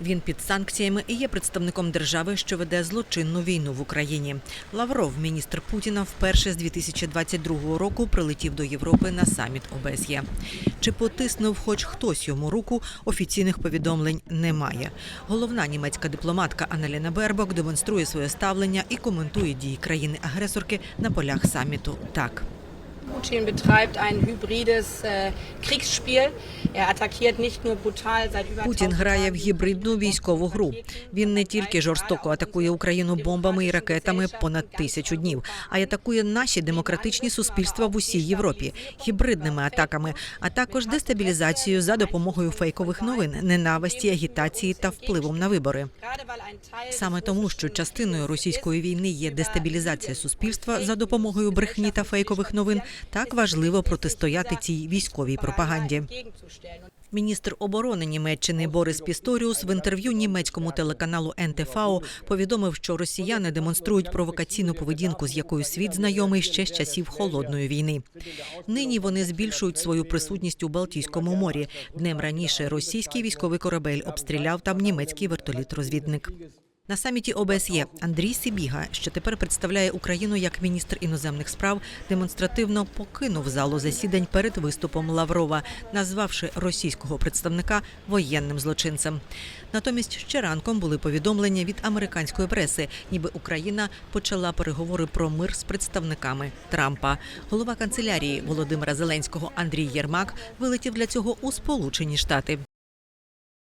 Він під санкціями і є представником держави, що веде злочинну війну в Україні. Лавров, міністр Путіна, вперше з 2022 року прилетів до Європи на саміт ОБСЄ. Чи потиснув хоч хтось йому руку? Офіційних повідомлень немає. Головна німецька дипломатка Аналіна Бербок демонструє своє ставлення і коментує дії країни-агресорки на полях саміту. Так. Putin betreibt ein hybrides äh, Kriegsspiel. Er attackiert nicht nur brutal seit über Путін грає в гібридну військову гру. Він не тільки жорстоко атакує Україну бомбами і ракетами понад тисячу днів, а й атакує наші демократичні суспільства в усій Європі гібридними атаками, а також дестабілізацією за допомогою фейкових новин, ненависті, агітації та впливом на вибори. Саме тому, що частиною російської війни є дестабілізація суспільства за допомогою брехні та фейкових новин, так важливо протистояти цій військовій пропаганді. Міністр оборони Німеччини Борис Пісторіус в інтерв'ю німецькому телеканалу НТФАО повідомив, що росіяни демонструють провокаційну поведінку, з якою світ знайомий ще з часів холодної війни. Нині вони збільшують свою присутність у Балтійському морі. Днем раніше російський військовий корабель обстріляв там німецький вертоліт-розвідник. На саміті ОБСЄ Андрій Сибіга, що тепер представляє Україну як міністр іноземних справ, демонстративно покинув залу засідань перед виступом Лаврова, назвавши російського представника воєнним злочинцем. Натомість ще ранком були повідомлення від американської преси, ніби Україна почала переговори про мир з представниками Трампа. Голова канцелярії Володимира Зеленського Андрій Єрмак вилетів для цього у Сполучені Штати.